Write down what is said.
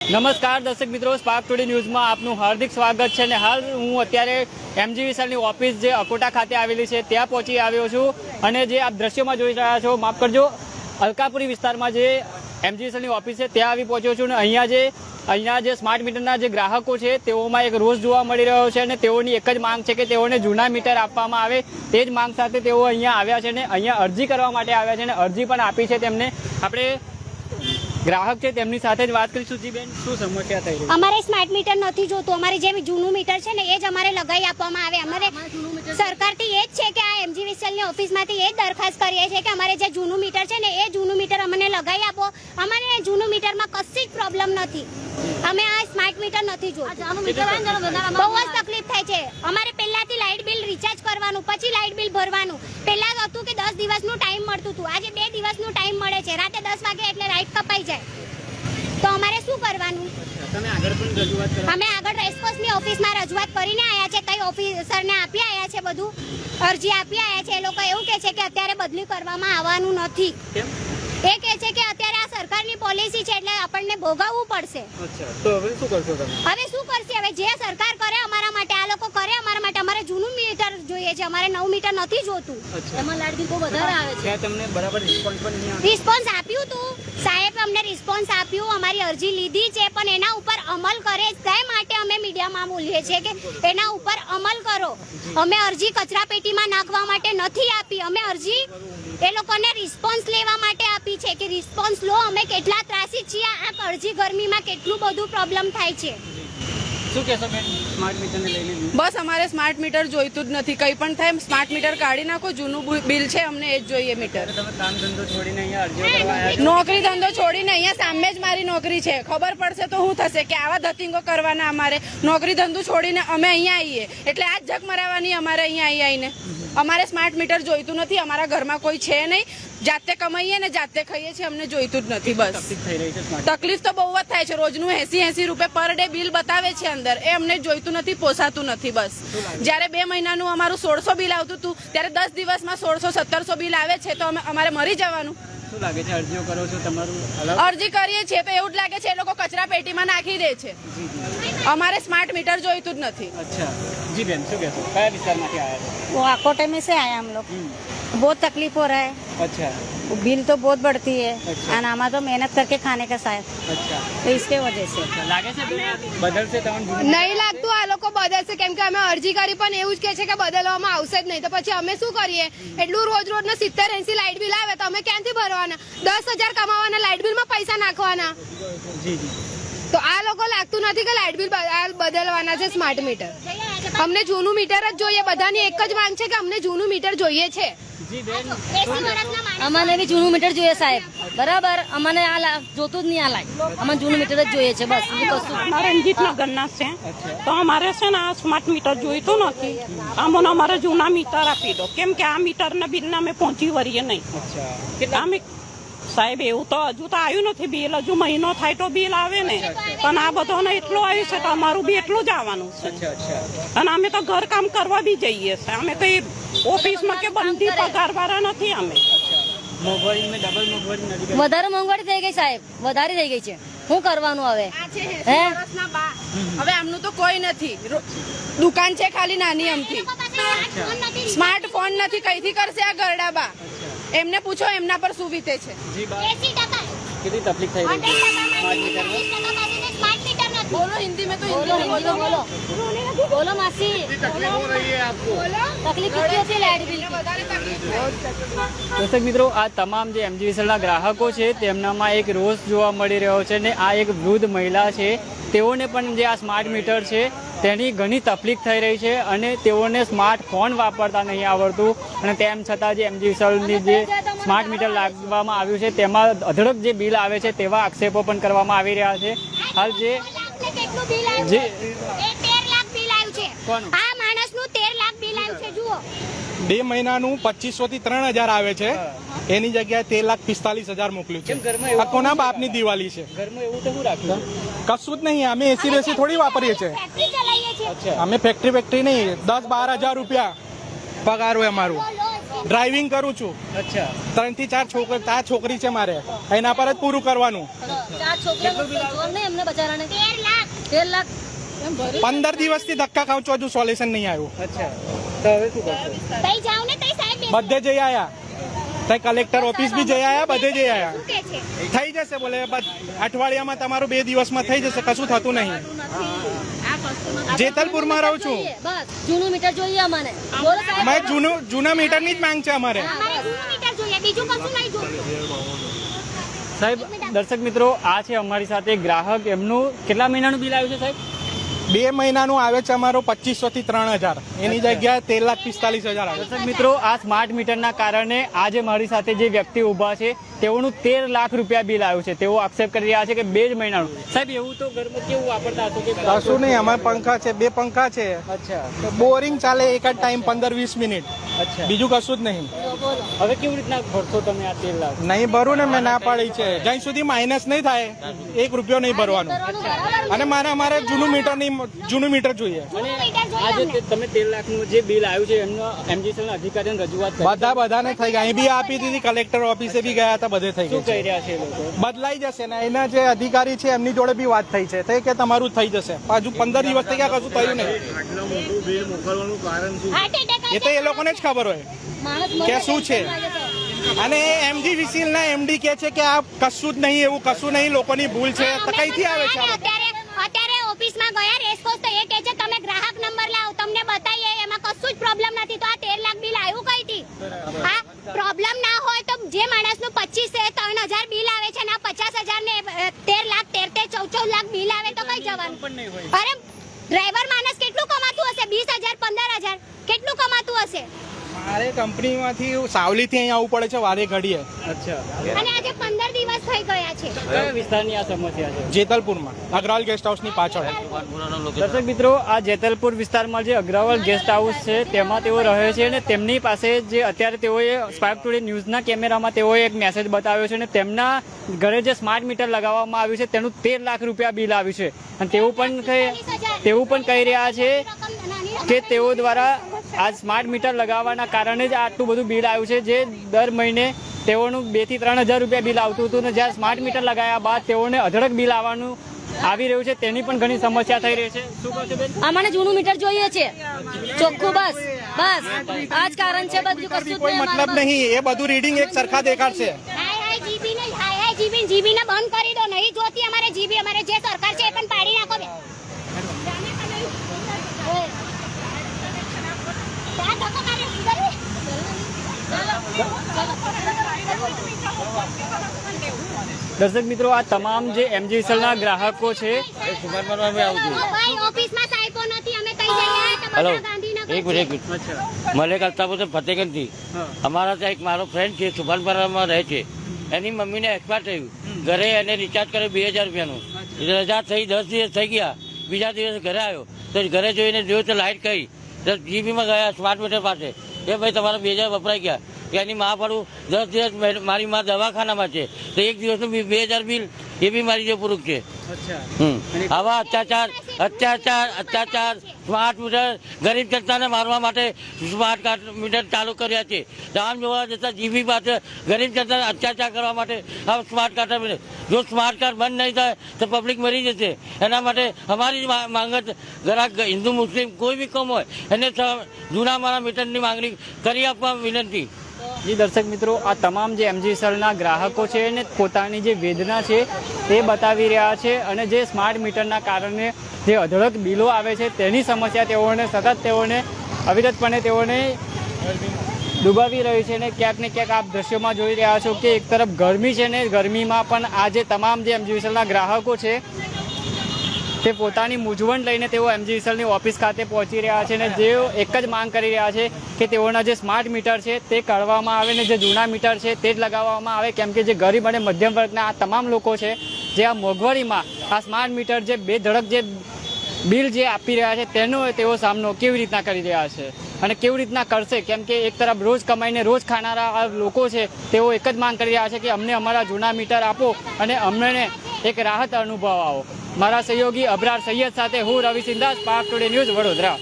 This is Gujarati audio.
નમસ્કાર, દર્શક મિત્રો સ્પાર્ક ટુડે ન્યૂઝમાં આપનું હાર્દિક સ્વાગત છે અને હાલ હું અત્યારે એમજી વિશાલની ઓફિસ જે અકોટા ખાતે આવેલી છે, ત્યાં પહોંચી આવ્યો છું અને જે આપ દ્રશ્યોમાં જોઈ રહ્યા છો, માફ કરજો, અલકાપુરી વિસ્તારમાં જે એમજી વિશાલની ઓફિસ છે, ત્યાં આવી પહોંચ્યો છું અને અહીંયા જે અહીંયા જે સ્માર્ટ મીટરના જે ગ્રાહકો છે, તેઓમાં એક રોષ જોવા મળી રહ્યો છે અને તેઓની એક જ માંગ છે કે તેઓને જૂના મીટર આપવામાં આવે, તે જ માંગ સાથે તેઓ અહીંયા આવ્યા છે અને અહીંયા અરજી કરવા માટે આવ્યા છે અને અરજી પણ આપી છે તેમને. આપણે ગ્રાહક છે તેમની સાથે જ વાત કરીશું જી બેન શું સમસ્યા થઈ રહી છે? અમારે સ્માર્ટ મીટર નથી જોતું. અમારે જે જૂનું મીટર છે ને એ જ અમારે લગાવી આપવામાં આવે. અમારે સરકારથી એ જ છે કે આ એમજી વિસલની ઓફિસમાંથી એ જ દરખાસ્ત કરીએ છીએ કે અમારે જે જૂનું મીટર છે ને એ જૂનું મીટર અમને લગાવી આપો. અમારે જૂનું મીટરમાં કશી જ પ્રોબ્લેમ નથી. અમે આ સ્માર્ટ મીટર નથી જોતું. બહુ જ તકલીફ થાય છે. અમારે પહેલાથી લાઇટ બિલ રિચાર્જ કરવાનું પછી લાઇટ બિલ ભરવાનું. પહેલા હતું કે દસ દિવસનું ટાઈમ મળતું હતું. આજે બે દિવસનું ટાઈમ મળે છે. રાતે દસ વાગે એટલે લાઇટ કપાઈ જાય. તો અમારે શું કરવાનું? તમે આગળ પણ રજૂઆત કરો. અમે આગળ રેસકોર્સની ઓફિસમાં રજૂઆત કરીને આવ્યા છે. કઈ ઓફિસરને આપી આવ્યા છે બધું? અરજી આપી આવ્યા છે. એ લોકો એવું કહે છે કે અત્યારે બદલી કરવામાં આવવાનું નથી. કેમ? એ કહે છે કે અત્યારે આ સરકારની પોલિસી છે એટલે આપણને ભોગવવું પડશે. અચ્છા તો હવે શું કરશો તમે? હવે શું કરશે? હવે જે સરકાર કરે અમારા માટે આ લોકો કરે અમારા માટે. અમારે જૂનું મીટર જોઈએ છે અમારે નવું મીટર નથી જોતું. એમાં લાડકી બહુ વધારે આવે છે. તમને બરાબર રિસ્પોન્સ પણ નહીં રિસ્પોન્સ આપ્યું તું. સાહેબ અમને રિસ્પોન્સ આપ્યું અમારી અરજી લીધી છે પણ એના ઉપર અમલ કરે તે માટે અમે મીડિયામાં બોલીએ છીએ કે એના ઉપર અમલ કરો? અમે અરજી કચરા પેટીમાં નાખવા માટે નથી આપી. અમે અરજી એ લોકોને રિસ્પોન્સ લેવા માટે આપી છે કે રિસ્પોન્સ લો, અમે કેટલા ત્રાસી છીએ, આ અરજી ગરમીમાં કેટલું બધું પ્રોબ્લેમ થાય છે. શું કહેશો બેન? બસ અમારે સ્માર્ટ મીટર જોઈતું જ નથી. કંઈ પણ થાય સ્માર્ટ મીટર કાઢી નાખો જૂનું બિલ છે અમને એ જ જોઈએ મીટર નોકરી ધંધો છોડીને અહીંયા સામે જ મારી નોકરી છે. ખબર પડશે તો શું થશે કે આવા ધતિંગો કરવાના અમારે. નોકરી ધંધો છોડીને અમે અહીંયા આવીએ. એટલે આ જ જગ મરાવવાની અમારે અહીંયા આવી આવીને અમારે સ્માર્ટ મીટર જોઈતું નથી. અમારા ઘરમાં કોઈ છે નહીં. જાતે કમાઈએ ને જાતે ખાઈએ છીએ અમને જોઈતું જ નથી બસ. તકલીફ થઈ રહી છે સ્માર્ટ તકલીફ તો બહુ જ થાય છે. રોજનું એસી એસી રૂપિયા પર ડે બિલ બતાવે છે અંદર. એ અમને જોઈતું આવતું નથી પોસાતું નથી બસ. જ્યારે બે મહિનાનું અમારું સોળસો બિલ આવતું હતું ત્યારે દસ દિવસમાં સોળસો સત્તરસો બિલ આવે છે તો અમે અમારે મરી જવાનું. અરજી કરીએ છીએ તો એવું જ લાગે છે એ લોકો કચરા પેટીમાં નાખી દે છે. અમારે સ્માર્ટ મીટર જોઈતું જ નથી. જી બેન શું કહેશો? કયા વિસ્તારમાંથી આવ્યા વો આકોટે આયા હમ. લોગ બહુ તકલીફો રહે. અચ્છા. बिल तो बहुत बढ़ती है अच्छा। और हमारा तो मेहनत करके खाने का शायद અચ્છા तो इसके वजह से અચ્છા. લાગે છે બેન આ બદલશે તમને જૂનું નહીં લાગતું આ લોકો બદલશે કેમ કે અમે અરજી કરી પણ એવું જ કહે છે કે બદલવામાં આવશે જ નહીં તો પછી અમે શું કરીએ એટલું રોજ રોજના સિત્તેર એસી લાઇટ બિલ આવે તો અમે ક્યાંથી ભરવાના દસ હજાર કમાવાના લાઇટ બિલમાં પૈસા નાખવાના જી જી તો આ લોકો લાગતું નથી કે લાઇટ બિલ બ- આ બદલવાના છે સ્માર્ટ મીટર અમને જૂનું મીટર જ જોઈએ બધાની એક જ માંગ છે કે અમને જૂનું મીટર જોઈએ છે જી બેન એસી વર્ષના માણસ અમને બી જૂનું મીટર જોઈએ સાહેબ. બરાબર? અમને આ જોતું જ નહીં આ લાઈટ અમને જૂનું મીટર જ જોઈએ છે બસ. રણજીતનગરના છે. તો અમારે છે ને આ સ્માર્ટ મીટર જોઈતું નથી. અમને અમારે જૂના મીટર આપી દો. કેમ કે આ મીટરના બિલને અમે પહોંચી વળીએ નહીં. અમે સાહેબ એવું તો હજુ તો આવ્યું નથી બિલ. હજુ મહિનો થાય તો બિલ આવે ને. પણ આ બધાને એટલું આવ્યું છે તો અમારું બી એટલું જ આવવાનું છે. અચ્છા અચ્છા. અને અમે તો ઘર કામ કરવા બી જઈએ છે. અમે કઈ ઓફિસમાં કે બંધી પગાર વાળા નથી અમે. વધારે મોંઘવારી થઈ ગઈ સાહેબ. વધારે થઈ ગઈ છે. શું કરવાનું હવે? હવે આમનું તો કોઈ નથી. દુકાન છે ખાલી નાની અમથી સ્માર્ટફોન નથી કઈથી કરશે આ ગરડા બા? એમને પૂછો એમના પર શું વીતે છે? કેટલી તકલીફ થઈ રહી છે સ્માર્ટ મીટરમાં સ્માર્ટ મીટર નથી બોલો હિન્દી में तो બોલો हिंदी में બોલો બોલો બોલો માસી તકલીફ કેટલી હતી લાઈટ બિલ દર્શક મિત્રો આ તમામ જે એમજી વિસલના ગ્રાહકો છે તેમનામાં એક રોષ જોવા મળી રહ્યો છે ને આ એક વૃદ્ધ મહિલા છે તેઓને પણ જે આ સ્માર્ટ મીટર છે તેની ઘણી તકલીફ થઈ રહી છે અને તેઓને સ્માર્ટફોન વાપરતા નહીં આવડતું અને તેમ છતાં જે એમજી વિસલની જે સ્માર્ટ મીટર લાગવામાં આવ્યું છે તેમાં અઢળક જે બિલ આવે છે તેવા આક્ષેપો પણ કરવામાં આવી રહ્યા છે હાલ જે કેટલું બિલ આવ્યું જે. એ 13 લાખ બિલ આવ્યું છે. કોનું? આ માણસનું 13 લાખ બિલ આવ્યું છે જુઓ. બે મહિનાનું પચીસો થી ત્રણ હજાર આવે છે. એની જગ્યાએ તેર લાખ પિસ્તાલીસ હજાર મોકલ્યું છે. આ કોના બાપની દિવાળી છે? ઘરમાં એવું તો શું રાખ્યું કશું જ નહીં અમે એસી બેસી થોડી વાપરીએ છીએ. અમે ફેક્ટરી ફેક્ટરી નહીં દસ બાર હજાર રૂપિયા પગાર હોય અમારું. ડ્રાઇવિંગ કરું છું. અચ્છા. ત્રણથી ચાર છોકરી ચાર છોકરી છે મારે. એના પર જ પૂરું કરવાનું. ચાર છોકરા બચારાને. તેર લાખ. પંદર દિવસથી ધક્કા ખાઉં છું હજુ સોલ્યુશન નહીં આવ્યું. અચ્છા. તો હવે શું કરશો? તઈ જાવ ને તઈ સાહેબ બધે જઈ આયા. તઈ કલેક્ટર ઓફિસ બી જઈ આયા બધે જઈ આયા. શું કે છે? થઈ જશે બોલે અઠવાડિયામાં તમારું બે દિવસમાં થઈ જશે કશું થતું નહીં. જેતલપુરમાં રહું છું. બસ. જૂનું મીટર જોઈએ અમને બોલો સાહેબ. જૂનું જૂના મીટરની જ માંગ છે અમારે. અમારે જૂનું મીટર જોઈએ બીજું કશું નહીં સાહેબ દર્શક મિત્રો આ છે અમારી સાથે ગ્રાહક. એમનું કેટલા મહિનાનું બિલ આવ્યું છે સાહેબ? બે મહિનાનું આવે છે અમારું પચીસો થી ત્રણ હજાર. એની જગ્યાએ તેર લાખ પિસ્તાલીસ હજાર દર્શક મિત્રો આ સ્માર્ટ મીટરના કારણે આજે મારી સાથે જે વ્યક્તિ ઊભા છે તેઓનું તેર લાખ રૂપિયા બિલ આવ્યું છે. તેઓ આક્ષેપ કરી રહ્યા છે કે બે જ મહિનાનું. સાહેબ એવું તો ઘરમાં કેવું વાપરતા હતું કે કશું નહીં અમારે પંખા છે બે પંખા છે. અચ્છા. બોરિંગ ચાલે એક જ ટાઈમ પંદર વીસ મિનિટ. બીજું કશું જ નહીં. હવે કેવી રીતના ભરશો તમે આ તેલ નહીં ભરું ને મેં ના પાડી છે. જ્યાં સુધી માઇનસ નહીં થાય એક રૂપિયો નહીં ભરવાનું. અને મારે અમારે જૂનું મીટર નહીં જૂનું મીટર જોઈએ. આજે તમે તેર લાખનું જે બિલ આવ્યું છે એમનો એમજીસીએલ અધિકારીને રજૂઆત બધા બધાને થઈ ગયા. અહીં બી આપી દીધી કલેક્ટર ઓફિસે બી ગયા હતા બધે થઈ શું રહ્યા છે બદલાઈ જશે ને એના જે અધિકારી છે એમની જોડે બી વાત થઈ છે. તે કે તમારું થઈ જશે? પાછું પંદર દિવસ થઈ ગયા કશું થયું નહીં. એ તો એ લોકોને જ ખબર હોય? કે શું છે? અને એમડી વિસીલના એમડી કે છે કે આ કશું જ નહીં એવું કશું નહીં લોકોની ભૂલ છે. તો કઈથી આવે છે અત્યારે ઓફિસમાં ગયા રેસ તો એ કહે છે તમે ગ્રાહક નંબર લાવો તમને બતાવીએ એમાં કશું જ પ્રોબ્લેમ નથી. તો આ તેર લાખ બિલ આવ્યું કઈથી? હા પ્રોબ્લેમ ના હોય તો જે માણસનું 25 છે 3000 બિલ આવે છે ને હજાર ને તેર લાખ 13 14 લાખ બિલ આવે તો કઈ જવાનું? અરે ડ્રાઈવર માણસ કેટલું કમાતું હશે? બીસ હજાર હશે મારે કંપનીમાંથી સાવલીથી અહીં આવવું પડે છે વારે ઘડીએ. અચ્છા. અને આજે પંદર દિવસ થઈ ગયા છે. કયા વિસ્તારની આ સમસ્યા છે? જેતલપુરમાં અગ્રવાલ ગેસ્ટ હાઉસની પાછળ. દર્શક મિત્રો આ જેતલપુર વિસ્તારમાં જે અગ્રવાલ ગેસ્ટ હાઉસ છે તેમાં તેઓ રહે છે અને તેમની પાસે જે અત્યારે તેઓએ સ્પાર્ક ટુડે ન્યૂઝના કેમેરામાં તેઓએ એક મેસેજ બતાવ્યો છે અને તેમના ઘરે જે સ્માર્ટ મીટર લગાવવામાં આવ્યું છે તેનું તેર લાખ રૂપિયા બિલ આવ્યું છે. અને તેવું પણ કહે તેવું પણ કહી રહ્યા છે કે તેઓ દ્વારા આ સ્માર્ટ મીટર લગાવવાના કારણે જ આટલું બધું બિલ આવ્યું છે. જે દર મહિને તેઓનું બેથી ત્રણ હજાર રૂપિયા બિલ આવતું હતું અને જ્યારે સ્માર્ટ મીટર લગાવ્યા બાદ તેઓને અઢળક બિલ આવવાનું આવી રહ્યું છે. તેની પણ ઘણી સમસ્યા થઈ રહી છે. શું કહો છો બેન? અમને જૂનું મીટર જોઈએ છે. ચોખ્ખું બસ બસ. આ જ કારણ છે બધું કશું કોઈ મતલબ નહીં એ બધું રીડિંગ એક સરખા દેખાડશે. હાય હાય જીબી ને હાય હાય જીબી જીબી ને બંધ કરી દો. નહીં જોતી અમારે જીબી અમારે જે સરકાર છે એ પણ પાડી નાખો બે ત્યાં ધક્કો મારે સુધરવી? દર્શક મિત્રો આ તમામ જે એમજીસલના ગ્રાહકો છે ભાઈ ઓફિસમાં સાહેબો નથી અમે કઈ જઈએ તો હેલો એક મિનિટ એક મિનિટ. મલેક અલ્તાપુર ફતેગંજથી. અમારા ત્યાં એક મારો ફ્રેન્ડ છે સુભાનપરામાં રહે છે. એની મમ્મીને એક્સપાયર થયું. ઘરે એને રિચાર્જ કર્યું બે હજાર રૂપિયાનું. રજા થઈ દસ દિવસ થઈ ગયા. બીજા દિવસે ઘરે આવ્યો. તો ઘરે જોઈને જોયું તો લાઇટ કઈ. તો જીબીમાં ગયા સ્માર્ટ મીટર પાસે. એ ભાઈ તમારા બે હજાર વપરાઈ ગયા એની મા પાડું દસ દિવસ મારી મા દવાખાનામાં છે. તો એક દિવસનું બી હજાર બિલ એ બી મારી જે પૂરું છે. હમ. આવા અત્યાચાર અત્યાચાર અત્યાચાર સ્માર્ટ મીટર ગરીબ જનતાને મારવા માટે સ્માર્ટ કાર્ડ મીટર ચાલુ કર્યા છે. દામ જોવા જતા જીબી પાસે ગરીબ જનતાને અત્યાચાર કરવા માટે આ સ્માર્ટ કાર્ડ જો સ્માર્ટ કાર્ડ બંધ નહીં થાય તો પબ્લિક મરી જશે. એના માટે અમારી માંગ જ ગ્રાહક હિન્દુ મુસ્લિમ કોઈ બી કોમ હોય એને જૂના મારા મીટરની માંગણી કરી આપવા વિનંતી. જી દર્શક મિત્રો, આ તમામ જે એમજીસએલના ગ્રાહકો છે ને પોતાની જે વેદના છે તે બતાવી રહ્યા છે અને જે સ્માર્ટ મીટરના કારણે જે અઢળક બિલો આવે છે તેની સમસ્યા તેઓને, સતત તેઓને, અવિરતપણે તેઓને ડૂબાવી રહ્યું છે ને ક્યાંક ને ક્યાંક આપ દ્રશ્યોમાં જોઈ રહ્યા છો કે એક તરફ ગરમી છે ને ગરમીમાં પણ આ જે તમામ જે એમજીવીસએલના ગ્રાહકો છે તે પોતાની મૂંઝવણ લઈને તેઓ એમજીવીસએલની ઓફિસ ખાતે પહોંચી રહ્યા છે અને જેઓ એક જ માંગ કરી રહ્યા છે કે તેઓના જે સ્માર્ટ મીટર છે તે કાઢવામાં આવે ને જે જૂના મીટર છે તે જ લગાવવામાં આવે, કેમ કે જે ગરીબ અને મધ્યમ વર્ગના આ તમામ લોકો છે, જે આ મોંઘવારીમાં આ સ્માર્ટ મીટર જે બે ધડક જે બિલ જે આપી રહ્યા છે તેનો તેઓ સામનો કેવી રીતના કરી રહ્યા છે અને કેવી રીતના કરશે? કેમ કે એક તરફ રોજ કમાઈને રોજ ખાનારા આ લોકો છે તેઓ એક જ માંગ કરી રહ્યા છે કે અમને અમારા જૂના મીટર આપો અને અમને એક રાહત અનુભવ આવો. મારા સહયોગી અબરાર સૈયદ સાથે હું Ravi Sindha Spark Today News Vadodara.